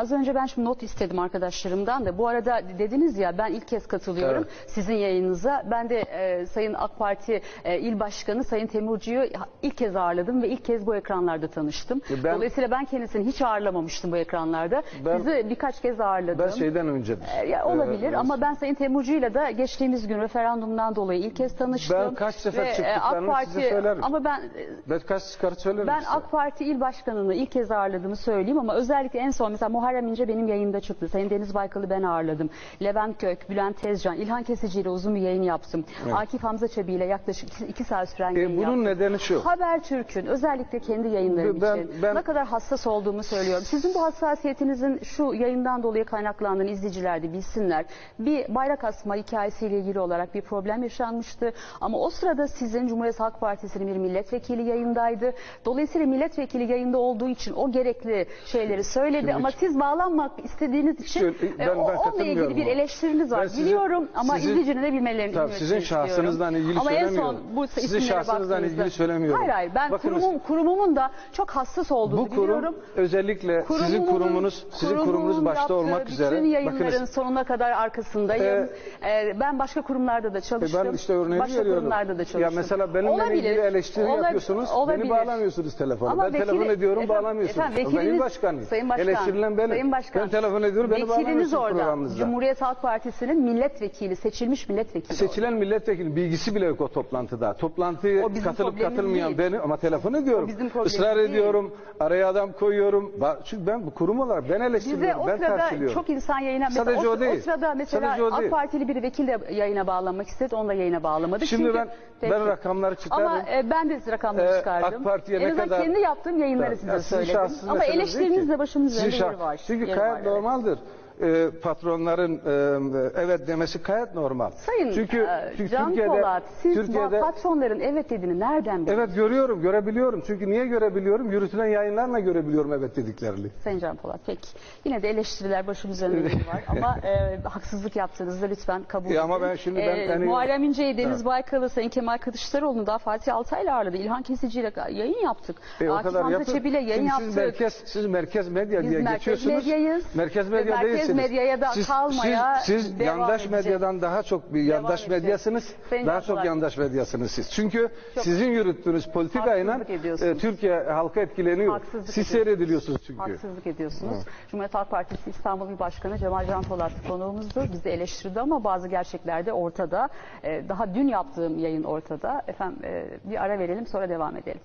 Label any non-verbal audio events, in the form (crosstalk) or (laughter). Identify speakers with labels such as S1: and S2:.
S1: Az önce ben şimdi not istedim arkadaşlarımdan da. Bu arada dediniz ya ben ilk kez katılıyorum sizin yayınınıza. Ben de e, Sayın AK Parti e, İl Başkanı Sayın Temurcu'yu ilk kez ağırladım ve ilk kez bu ekranlarda tanıştım.
S2: E, ben-
S1: Dolayısıyla ben kendisini hiç ağırlamamıştım bu ekranlarda.
S2: Ben-
S1: Sizi birkaç kez ağırladım.
S2: Ben şeyden önce.
S1: E, ya olabilir
S2: Ee,
S1: ama ben Sayın Temurcu'yla da geçtiğimiz gün referandumdan dolayı ilk kez tanıştım.
S2: Ben kaç sefer
S1: Ve, e,
S2: çıktıklarını size söylerim.
S1: Ama ben
S2: Ben kaç çıkar söylerim
S1: ben
S2: size.
S1: AK Parti İl Başkanı'nı ilk kez ağırladığımı söyleyeyim ama özellikle en son mesela Muharrem İnce benim yayında çıktı. Sayın Deniz Baykal'ı ben ağırladım. Levent Kök, Bülent Tezcan, İlhan Kesici ile uzun bir yayın yaptım. Akif Hamza Çebi ile yaklaşık iki, iki saat süren yayın
S2: E, bunun
S1: yaptım.
S2: nedeni şu.
S1: Habertürk'ün özellikle kendi yayınlarım
S2: Ben-
S1: için
S2: ben-
S1: ne kadar hassas olduğumu söylüyorum. Sizin bu hassasiyetinizin şu yayından dolayı kaynaklandığını izleyiciler de bilsinler. Bir bayrak asma hikayesiyle ilgili olarak bir problem yaşanmıştı. Ama o sırada sizin Cumhuriyet Halk Partisi'nin bir milletvekili yayındaydı. Dolayısıyla milletvekili yayında olduğu için o gerekli şeyleri söyledi.
S2: Şimdi-
S1: ama siz bağlanmak istediğiniz için
S2: Şöyle,
S1: e,
S2: ben-
S1: o-
S2: ben
S1: onunla ilgili bir
S2: ona.
S1: eleştiriniz var.
S2: Ben sizin-
S1: Biliyorum ama
S2: sizin-
S1: izleyicinin de bilmelerini
S2: Tabii, sizin
S1: istiyorum.
S2: şahsınızdan ilgili
S1: ama en son
S2: söylemiyorum.
S1: bu
S2: Sizin şahsınızdan ilgili söylemiyorum.
S1: Hayır hayır ben
S2: Bakınız,
S1: kurumum, kurumumun da çok hassas olduğunu
S2: Bu kurum
S1: biliyorum.
S2: özellikle sizin
S1: Kurumumun-
S2: kurumunuz, sizin kurumunuz başta olmak üzere.
S1: Bütün yayınların
S2: Bakınız
S1: sonuna kadar arkasındayım. Ee, ben başka kurumlarda da çalıştım.
S2: E ben işte örneğini
S1: başka
S2: veriyorum.
S1: kurumlarda da çalıştım.
S2: Ya mesela benimle
S1: Olabilir,
S2: ilgili eleştiri
S1: olab-
S2: yapıyorsunuz.
S1: olabilir.
S2: Beni bağlamıyorsunuz telefona.
S1: Ama
S2: ben
S1: vekili-
S2: telefon ediyorum
S1: efendim-
S2: bağlamıyorsunuz.
S1: efendim, vekiliniz-
S2: başkanım.
S1: Sayın Başkan,
S2: Eleştirilen benim.
S1: Sayın Başkan,
S2: ben telefon ediyorum beni
S1: Vekiliniz orada. Cumhuriyet Halk Partisi'nin milletvekili, seçilmiş milletvekili.
S2: Seçilen milletvekili bilgisi bile yok o toplantıda. Toplantıya
S1: O
S2: katılıp katılmayan
S1: değil.
S2: benim ama telefon ediyorum.
S1: O
S2: Israr
S1: değil.
S2: ediyorum. Araya adam koyuyorum. Çünkü ben bu kurum olarak ben
S1: Bize
S2: eleştiriyorum.
S1: o
S2: ben
S1: sırada çok insan yayına mesela
S2: Sadece
S1: o,
S2: o değil.
S1: o sırada mesela
S2: Sadece o
S1: AK
S2: değil.
S1: Partili bir vekil de yayına bağlanmak istedi. Onu da yayına bağlamadı.
S2: Şimdi
S1: Çünkü,
S2: ben
S1: Peki.
S2: ben rakamları çıkardım.
S1: Ama e, ben de rakamları
S2: Ee,
S1: çıkardım.
S2: AK Parti'ye ne kadar-
S1: kendi yaptığım yayınları size söyledim. Ama
S2: meseleniz değil
S1: eleştiriniz
S2: ki.
S1: de başımın
S2: Sizin
S1: üzerinde
S2: şah-
S1: yeri var.
S2: Çünkü gayet
S1: var, evet.
S2: normaldir. Ee, patronların e, evet demesi gayet normal.
S1: Sayın
S2: çünkü,
S1: e,
S2: çünkü
S1: Can
S2: Türkiye'de
S1: Polat, siz
S2: Türkiye'de
S1: patronların evet dediğini nereden biliyorsunuz?
S2: evet görüyorum, görebiliyorum. Çünkü niye görebiliyorum? Yürütülen yayınlarla görebiliyorum evet dediklerini.
S1: Sayın Can Polat peki. Yine de eleştiriler başım üzerinde yeri (laughs) var ama e, haksızlık yaptığınızda lütfen kabul
S2: E,
S1: edin.
S2: ama ben şimdi ben-
S1: E,
S2: yani-
S1: Muharrem İnce'yi, Deniz
S2: Evet.
S1: Baykal'ı, Sayın Kemal Kılıçdaroğlu'nu daha Fatih Altaylı ağırladı. İlhan Kesici ile yayın yaptık.
S2: E, o
S1: Akif
S2: kadar
S1: Hamza
S2: yapın.
S1: Çebi ile yayın
S2: Şimdi
S1: yaptık.
S2: siz merkez, siz merkez medya
S1: Biz
S2: diye
S1: merkez
S2: geçiyorsunuz.
S1: medyayız
S2: Merkez medya
S1: merkez. Medyaya da
S2: siz,
S1: kalmaya
S2: siz, siz
S1: devam
S2: yandaş
S1: edeceğiz.
S2: medyadan daha çok bir yandaş
S1: edeceğiz.
S2: medyasınız.
S1: Sayın
S2: daha çok yandaş medyasınız siz. Çünkü
S1: Çok-
S2: sizin yürüttüğünüz politikayla e, Türkiye halka etkileniyor.
S1: Haksızlık
S2: siz
S1: ediyorsunuz.
S2: seyrediliyorsunuz çünkü.
S1: Haksızlık ediyorsunuz. Cumhuriyet Halk Partisi İstanbul İl Başkanı Cemal Can Polat konuğumuzdu. Bizi eleştirdi ama bazı gerçekler de ortada. Ee, Daha dün yaptığım yayın ortada. Efendim e, bir ara verelim sonra devam edelim.